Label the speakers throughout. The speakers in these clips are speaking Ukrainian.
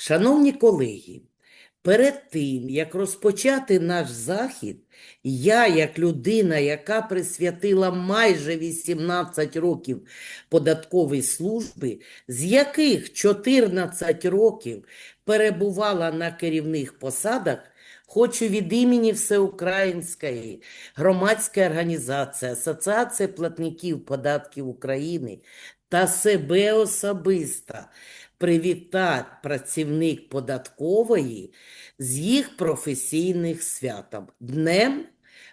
Speaker 1: Шановні колеги, перед тим, як розпочати наш захід, я, як людина, яка присвятила майже 18 років податковій службі, з яких 14 років перебувала на керівних посадах, хочу від імені Всеукраїнської громадської організації Асоціації платників податків України та себе особисто привітати працівник податкової з їх професійних святом. Днем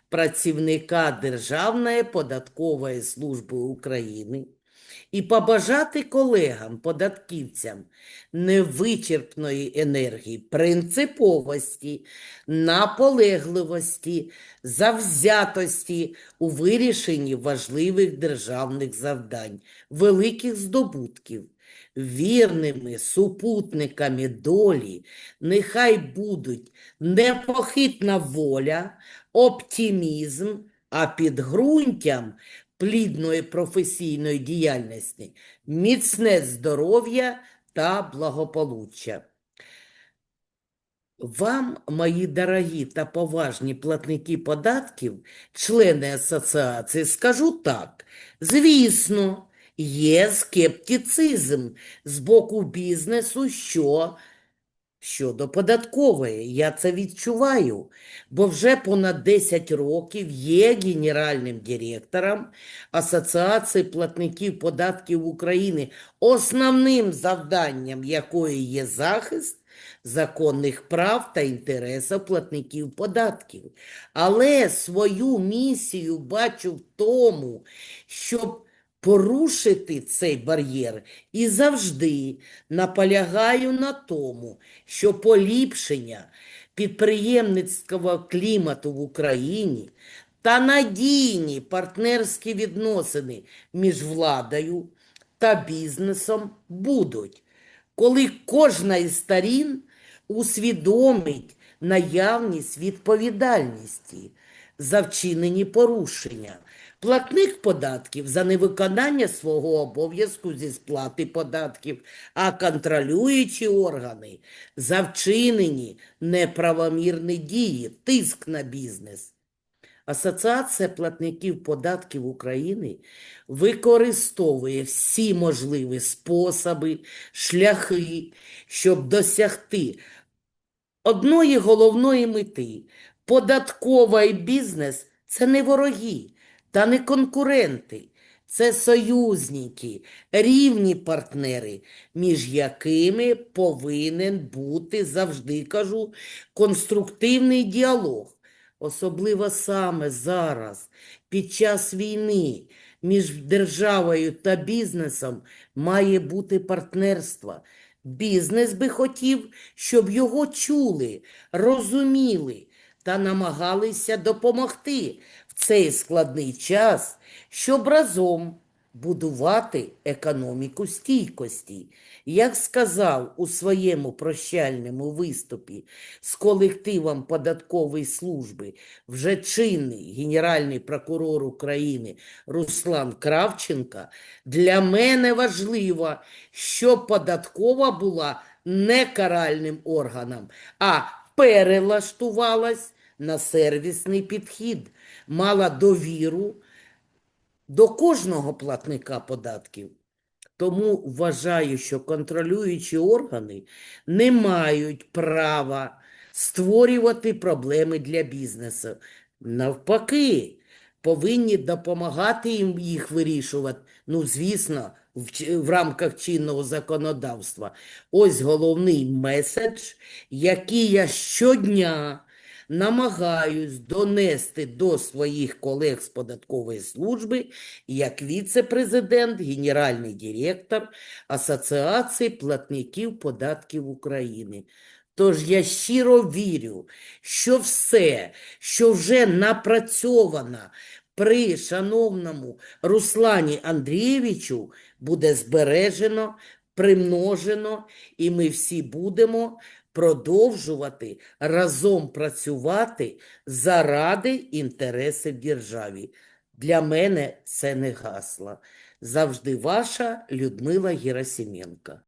Speaker 1: працівника Державної податкової служби України і побажати колегам, податківцям невичерпної енергії, принциповості, наполегливості, завзятості у вирішенні важливих державних завдань, великих здобутків. Вірними супутниками долі нехай будуть непохитна воля, оптимізм, а підґрунтям плідної професійної діяльності міцне здоров'я та благополуччя. Вам, мої дорогі та поважні платники податків, члени асоціації, скажу так. Звісно, є скептицизм з боку бізнесу, що щодо податкової. Я це відчуваю, бо вже понад 10 років є генеральним директором Асоціації платників податків України, основним завданням якої є захист законних прав та інтересів платників податків. Але свою місію бачу в тому, щоб порушити цей бар'єр. І завжди наполягаю на тому, що поліпшення підприємницького клімату в Україні та надійні партнерські відносини між владою та бізнесом будуть, коли кожна із сторін усвідомить наявність відповідальності за вчинені порушення. Платник податків за невиконання свого обов'язку зі сплати податків, а контролюючі органи за вчинені неправомірні дії, тиск на бізнес. Асоціація платників податків України використовує всі можливі способи, шляхи, щоб досягти одної головної мети. Податкова і бізнес – це не вороги та не конкуренти, це союзники, рівні партнери, між якими повинен бути, завжди кажу, конструктивний діалог. Особливо саме зараз, під час війни, між державою та бізнесом має бути партнерство. Бізнес би хотів, щоб його чули, розуміли та намагалися допомогти в цей складний час, щоб разом будувати економіку стійкості. Як сказав у своєму прощальному виступі з колективом податкової служби вже чинний генеральний прокурор України Руслан Кравченко, для мене важливо, щоб податкова була не каральним органом, а перелаштувалась на сервісний підхід, мала довіру до кожного платника податків. Тому вважаю, що контролюючі органи не мають права створювати проблеми для бізнесу. Навпаки, повинні допомагати їм їх вирішувати, ну, звісно, в, в рамках чинного законодавства. Ось головний меседж, який я щодня намагаюсь донести до своїх колег з податкової служби як віце-президент, генеральний директор Асоціації платників податків України. Тож я щиро вірю, що все, що вже напрацьовано при шановному Руслані Андрійовичу, буде збережено, примножено, і ми всі будемо продовжувати разом працювати заради інтересів держави. Для мене це не гасло. Завжди ваша Людмила Герасименко.